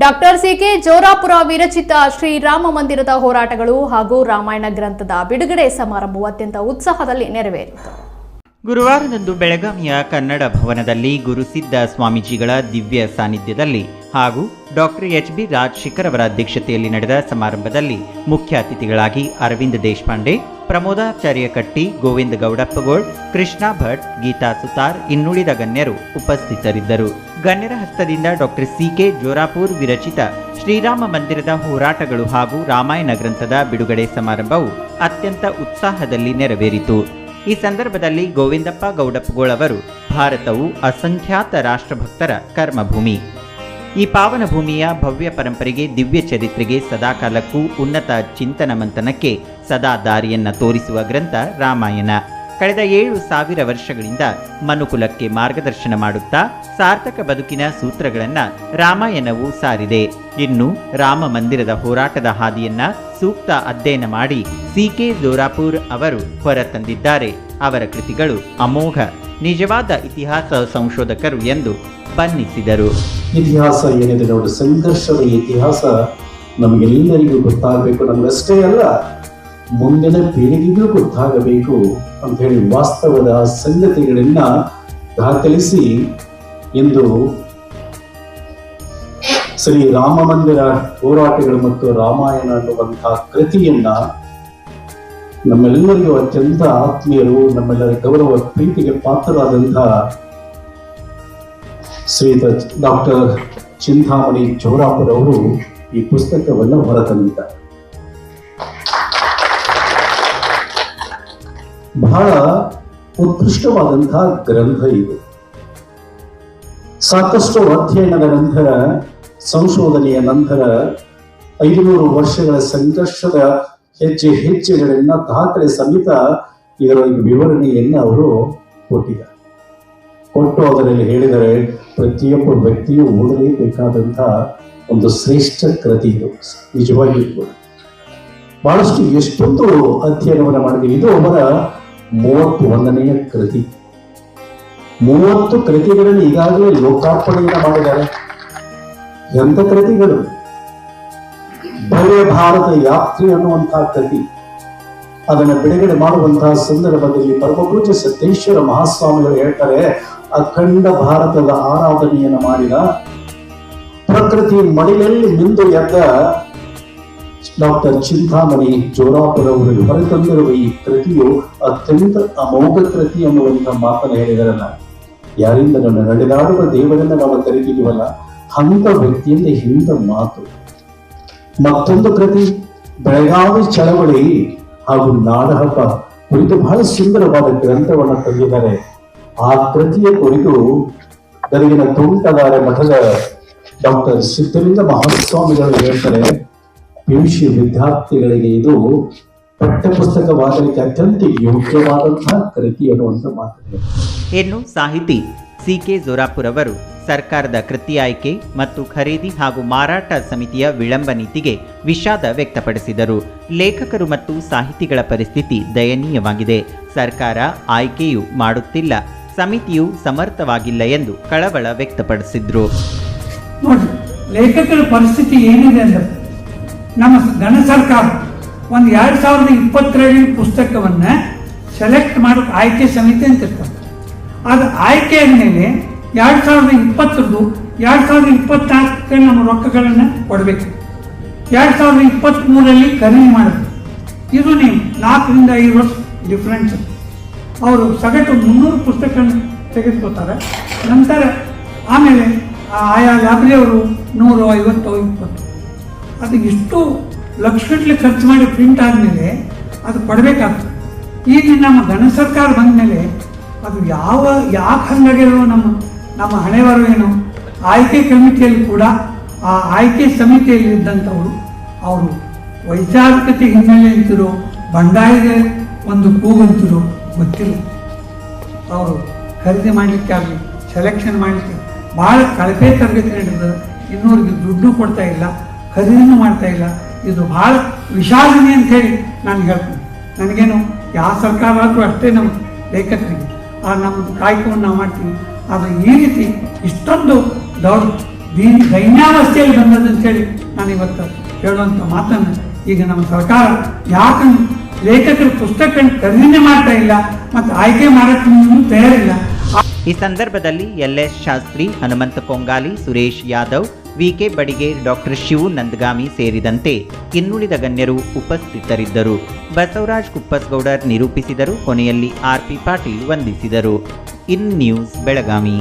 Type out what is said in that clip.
Doctor C K Jorapura ವಿರಚಿತ ಶ್ರೀರಾಮ ಮಂದಿರದ ಹೋರಾಟಗಳು ಹಾಗೂ ರಾಮಾಯಣ ಗ್ರಂಥದ ಬಿಡುಗಡೆ ಸಮಾರಂಭವು ಅತ್ಯಂತ ಉತ್ಸಾಹದಲ್ಲಿ ನೆರವೇರಿತು. ಗುರುವಾರದಂದು ಬೆಳಗಾವಿಯ ಕನ್ನಡ ಭವನದಲ್ಲಿ ಗುರುಸಿದ್ದ ಸ್ವಾಮೀಜಿಗಳ ದಿವ್ಯ ಸಾನ್ನಿಧ್ಯದಲ್ಲಿ ಹಾಗೂ ಡಾಕ್ಟರ್ ಎಚ್ ಬಿ ರಾಜಶೇಖರ್ ಅವರ ಅಧ್ಯಕ್ಷತೆಯಲ್ಲಿ ನಡೆದ ಸಮಾರಂಭದಲ್ಲಿ ಮುಖ್ಯ ಅತಿಥಿಗಳಾಗಿ ಅರವಿಂದ್ ದೇಶಪಾಂಡೆ ಪ್ರಮೋದಾಚಾರ್ಯ ಕಟ್ಟಿ ಗೋವಿಂದ ಗೌಡಪ್ಪಗೋಳ್, ಕೃಷ್ಣ ಭಟ್, ಗೀತಾ ಸುತಾರ್ ಇನ್ನುಳಿದ ಗಣ್ಯರು ಉಪಸ್ಥಿತರಿದ್ದರು. ಗಣ್ಯರ ಹಸ್ತದಿಂದ ಡಾಕ್ಟರ್ ಸಿ ಕೆ ಜೋರಾಪುರ್ ವಿರಚಿತ ಶ್ರೀರಾಮ ಮಂದಿರದ ಹೋರಾಟಗಳು ಹಾಗೂ ರಾಮಾಯಣ ಗ್ರಂಥದ ಬಿಡುಗಡೆ ಸಮಾರಂಭವು ಅತ್ಯಂತ ಉತ್ಸಾಹದಲ್ಲಿ ನೆರವೇರಿತು. ಈ ಸಂದರ್ಭದಲ್ಲಿ ಗೋವಿಂದಪ್ಪ ಗೌಡಪ್ಪಗೋಳ್ ಅವರು ಭಾರತವು ಅಸಂಖ್ಯಾತ ರಾಷ್ಟ್ರಭಕ್ತರ ಕರ್ಮಭೂಮಿ. ಈ ಪಾವನ ಭೂಮಿಯ ಭವ್ಯ ಪರಂಪರೆಗೆ ದಿವ್ಯ ಚರಿತ್ರೆಗೆ ಸದಾಕಾಲಕ್ಕೂ ಉನ್ನತ ಚಿಂತನ ಮಂಥನಕ್ಕೆ ಸದಾ ದಾರಿಯನ್ನ ತೋರಿಸುವ ಗ್ರಂಥ ರಾಮಾಯಣ. ಕಳೆದ ಏಳು ಸಾವಿರ ವರ್ಷಗಳಿಂದ ಮನುಕುಲಕ್ಕೆ ಮಾರ್ಗದರ್ಶನ ಮಾಡುತ್ತಾ ಸಾರ್ಥಕ ಬದುಕಿನ ಸೂತ್ರಗಳನ್ನ ರಾಮಾಯಣವು ಸಾರಿದೆ. ಇನ್ನು ರಾಮ ಮಂದಿರದ ಹೋರಾಟದ ಹಾದಿಯನ್ನ ಸೂಕ್ತ ಅಧ್ಯಯನ ಮಾಡಿ ಸಿ ಕೆ ಜೋರಾಪುರ್ ಅವರು ಹೊರತಂದಿದ್ದಾರೆ. ಅವರ ಕೃತಿಗಳು ಅಮೋಘ. ನಿಜವಾದ ಇತಿಹಾಸ ಸಂಶೋಧಕರು ಎಂದು ಬಣ್ಣಿಸಿದರು. ಇತಿಹಾಸ ಏನಿದೆ ನೋಡಿ, ಸಂಘರ್ಷದ ಇತಿಹಾಸ ನಮಗೆಲ್ಲರಿಗೂ ಗೊತ್ತಾಗಬೇಕು. ನಮಗಷ್ಟೇ ಅಲ್ಲ, ಮುಂದಿನ ಪೀಳಿಗೆಗೂ ಗೊತ್ತಾಗಬೇಕು ಅಂತ ಹೇಳಿ ವಾಸ್ತವದ ಸಂಗತಿಗಳನ್ನ ದಾಖಲಿಸಿ ಎಂದು ಶ್ರೀ ರಾಮ ಮಂದಿರ ಹೋರಾಟಗಳು ಮತ್ತು ರಾಮಾಯಣ ಅನ್ನುವಂತಹ ಕೃತಿಯನ್ನ ನಮ್ಮೆಲ್ಲರಿಗೂ ಅತ್ಯಂತ ಆತ್ಮೀಯರು, ನಮ್ಮೆಲ್ಲರ ಗೌರವ, ಪ್ರೀತಿಗೆ ಪಾತ್ರರಾದಂತಹ ಶ್ರೀಯುತ ಡಾಕ್ಟರ್ ಚಿಂತಾಮಣಿ ಚೌರಾಪುರ್ ಅವರು ಈ ಪುಸ್ತಕವನ್ನು ಹೊರತಂದಿದ್ದಾರೆ. ಬಹಳ ಉತ್ಕೃಷ್ಟವಾದಂತಹ ಗ್ರಂಥ ಇದು. ಸಾಕಷ್ಟು ಅಧ್ಯಯನದ ನಂತರ, ಸಂಶೋಧನೆಯ ನಂತರ ಐದುನೂರು ವರ್ಷಗಳ ಸಂಘರ್ಷದ ಹೆಜ್ಜೆ ಹೆಜ್ಜೆಗಳನ್ನ ದಾಖಲೆ ಸಮೇತ ಇದರ ವಿವರಣೆಯನ್ನು ಅವರು ಕೊಟ್ಟಿದ್ದಾರೆ. ಕೊಟ್ಟು ಅದರಲ್ಲಿ ಹೇಳಿದರೆ ಪ್ರತಿಯೊಬ್ಬ ವ್ಯಕ್ತಿಯು ಓದಲೇಬೇಕಾದಂತಹ ಒಂದು ಶ್ರೇಷ್ಠ ಕೃತಿ ಇದು. ನಿಜವಾಗಿಯೂ ಬಹಳಷ್ಟು ಎಷ್ಟೊಂದು ಅಧ್ಯಯನವನ್ನು ಮಾಡಿದ್ದೀವಿ. ಇದು ಅವರ ಮೂವತ್ತು ಒಂದನೆಯ ಕೃತಿ. ಮೂವತ್ತು ಕೃತಿಗಳನ್ನು ಈಗಾಗಲೇ ಲೋಕಾರ್ಪಣೆಯಿಂದ ಮಾಡಿದ್ದಾರೆ. ಎಂಥ ಕೃತಿಗಳು? ಭವ್ಯ ಭಾರತ ಯಾತ್ರೆ ಅನ್ನುವಂತಹ ಕೃತಿ. ಅದನ್ನು ಬಿಡುಗಡೆ ಮಾಡುವಂತಹ ಸಂದರ್ಭದಲ್ಲಿ ಪರಮಪೂಜ್ಯ ಸತ್ಯೇಶ್ವರ ಮಹಾಸ್ವಾಮಿಗಳು ಹೇಳ್ತಾರೆ ಅಖಂಡ ಭಾರತದ ಆರಾಧನೆಯನ್ನು ಮಾಡಿದ ಪ್ರಕೃತಿ ಮಡಿಲಲ್ಲಿ ನಿಂದು ಎದ್ದ ಡಾಕ್ಟರ್ ಚಿಂತಾಮಣಿ ಜೋರಾಪುರ ಅವರು ಹೊರತಂದಿರುವ ಈ ಕೃತಿಯು ಅತ್ಯಂತ ಅಮೋಘ ಕೃತಿ ಅನ್ನುವಂತಹ ಮಾತನ್ನು ಹೇಳಿದರಲ್ಲ ಯಾರಿಂದ ನನ್ನ ನಡೆದಾಡುವ ದೇವರನ್ನ ನಾವು ಕರಿತೀವಲ್ಲ ಅಂತ ವ್ಯಕ್ತಿಯಿಂದ ಹಿಂದ ಮಾತು. ಮತ್ತೊಂದು ಕೃತಿ, ಬೆಳಗಾವಿ ಚಳವಳಿ ಹಾಗೂ ನಾಡಹಬ್ಬ ಕುರಿತು ಬಹಳ ಸುಂದರವಾದ ಗ್ರಂಥವನ್ನು ತಂದಿದ್ದಾರೆ. ಆ ಕೃತಿಯ ಕುರಿತು ಗದಗಿನ ತುಂಟದಾರ ಮಠದ ಡಾಕ್ಟರ್ ಸಿದ್ಧಲಿಂಗ ಮಹಾಸ್ವಾಮಿಗಳು ಹೇಳ್ತಾರೆ, ಪಿಯುಷಿ ವಿದ್ಯಾರ್ಥಿಗಳಿಗೆ ಇದು ಪಠ್ಯಪುಸ್ತಕವಾಗಲಿಕ್ಕೆ ಅತ್ಯಂತ ಯೋಗ್ಯವಾದಂತಹ ಕೃತಿ ಅನ್ನುವಂತ ಮಾತು ಇನ್ನು ಸಾಹಿತಿ ಸಿ ಕೆ ಜೋರಾಪುರ್ ಅವರು ಸರ್ಕಾರದ ಕೃತಿ ಆಯ್ಕೆ ಮತ್ತು ಖರೀದಿ ಹಾಗೂ ಮಾರಾಟ ಸಮಿತಿಯ ವಿಳಂಬ ನೀತಿಗೆ ವಿಷಾದ ವ್ಯಕ್ತಪಡಿಸಿದರು. ಲೇಖಕರು ಮತ್ತು ಸಾಹಿತಿಗಳ ಪರಿಸ್ಥಿತಿ ದಯನೀಯವಾಗಿದೆ. ಸರ್ಕಾರ ಆಯ್ಕೆಯೂ ಮಾಡುತ್ತಿಲ್ಲ. ಸಮಿತಿಯು ಸಮರ್ಥವಾಗಿಲ್ಲ ಎಂದು ಕಳವಳ ವ್ಯಕ್ತಪಡಿಸಿದ್ರು. ಲೇಖಕರ ಪರಿಸ್ಥಿತಿ ಏನಿದೆ ಅಂದ್ರೆ, ನಮ್ಮ ಘನ ಸರ್ಕಾರ ಒಂದು ಎರಡು ಸಾವಿರದ ಇಪ್ಪತ್ತೆರಡನೇ ಪುಸ್ತಕವನ್ನ ಸೆಲೆಕ್ಟ್ ಮಾಡೋಕೆ ಆಯ್ಕೆ ಸಮಿತಿ ಅಂತ ಇರ್ತದೆ ಅದು ಆಯ್ಕೆ ಮೇಲೆ ಎರಡು ಸಾವಿರದ ಇಪ್ಪತ್ತರದ್ದು ಎರಡು ಸಾವಿರದ ಇಪ್ಪತ್ನಾಲ್ಕಕ್ಕೆ ನಮ್ಮ ರೊಕ್ಕಗಳನ್ನು ಕೊಡಬೇಕು. ಎರಡು ಸಾವಿರದ ಇಪ್ಪತ್ತ್ಮೂರಲ್ಲಿ ಖರೀದಿ ಮಾಡಬೇಕು ಇದು ನೀವು ನಾಲ್ಕರಿಂದ ಐದು ವರ್ಷ ಡಿಫ್ರೆನ್ಸ್ ಅವರು ಸಗಟು ಮುನ್ನೂರು ಪುಸ್ತಕಗಳನ್ನು ತೆಗೆದುಕೊತಾರೆ ನಂತರ ಆಮೇಲೆ ಆ ಆಯಾ ಲಾಬ್ರಿಯವರು ನೂರು, ಐವತ್ತು, ಇಪ್ಪತ್ತು. ಅದು ಇಷ್ಟು ಲಕ್ಷಗಟ್ಟಲೆ ಖರ್ಚು ಮಾಡಿ ಪ್ರಿಂಟ್ ಆದಮೇಲೆ ಅದು ಕೊಡಬೇಕಾಗ್ತದೆ. ಈಗ ನಮ್ಮ ಘನ ಸರ್ಕಾರ ಬಂದ ಮೇಲೆ ಅದು ಯಾವ ಯಾಕೆ ಹಂಗಾಗಿರೋ ನಮ್ಮ ನಮ್ಮ ಹಣೆವರು ಏನು ಆಯ್ಕೆ ಕಮಿಟಿಯಲ್ಲಿ ಕೂಡ ಆ ಆಯ್ಕೆ ಸಮಿತಿಯಲ್ಲಿ ಇದ್ದಂಥವರು ಅವರು ವೈಚಾರಿಕತೆ ಹಿನ್ನೆಲೆ ಅಂತಿರೋ ಬಂಡಾಯದ ಒಂದು ಕೂಗಂತಿರೋ ಗೊತ್ತಿಲ್ಲ. ಅವರು ಖರೀದಿ ಮಾಡಲಿಕ್ಕೆ ಆಗಲಿ ಸೆಲೆಕ್ಷನ್ ಮಾಡಲಿಕ್ಕೆ ಭಾಳ ಕಳಪೆ ತರಬೇತಿ ನೀಡಿದ್ರು. ಇನ್ನೂರಿಗೆ ದುಡ್ಡು ಕೊಡ್ತಾ ಇಲ್ಲ, ಖರೀದಿನೂ ಮಾಡ್ತಾ ಇಲ್ಲ. ಇದು ಭಾಳ ವಿಷಾದನೆ ಅಂತ ಹೇಳಿ ನಾನು ಹೇಳ್ತೀನಿ. ನನಗೇನು ಯಾವ ಸರ್ಕಾರ ಆದರೂ ಅಷ್ಟೇ ನಮ್ಮ ಲೇಖಕರಿಗೆ. ಆ ನಮ್ಮ ಕಾಯ್ಕೊಂಡು ನಾವು ಮಾಡ್ತೀವಿ. ಆದರೆ ಈ ರೀತಿ ಇಷ್ಟೊಂದು ದೌಡ್ ದೀನ್ ದೈನ್ಯಾವಸ್ಥೆಯಲ್ಲಿ ಬಂದದ್ದು ಅಂತೇಳಿ ನಾನು ಇವತ್ತು ಹೇಳುವಂಥ ಮಾತನ್ನು ಈಗ ನಮ್ಮ ಸರ್ಕಾರ ಯಾಕೆ ಲೇಖಕರ ಪುಸ್ತಕ ಖರೀದಿ ಮಾಡ್ತಾ ಇಲ್ಲ ಮತ್ತು ಆಯ್ಕೆ ಮಾಡೋಕ್ಕೆ ತಯಾರಿಲ್ಲ. ಈ ಸಂದರ್ಭದಲ್ಲಿ L S Shastri, Hanumantha Pongali, Suresh Yadav, VK Badiger doctor Shivu Nandagami ಸೇರಿದಂತೆ ಇನ್ನುಳಿದ ಗಣ್ಯರು ಉಪಸ್ಥಿತರಿದ್ದರು. ಬಸವರಾಜ್ ಕುಪ್ಪಸ್ಗೌಡರ್ ನಿರೂಪಿಸಿದರು, ಕೊನೆಯಲ್ಲಿ ಆರ್ಪಿ ಪಾಟೀಲ್ ವಂದಿಸಿದರು. In news Belagavi.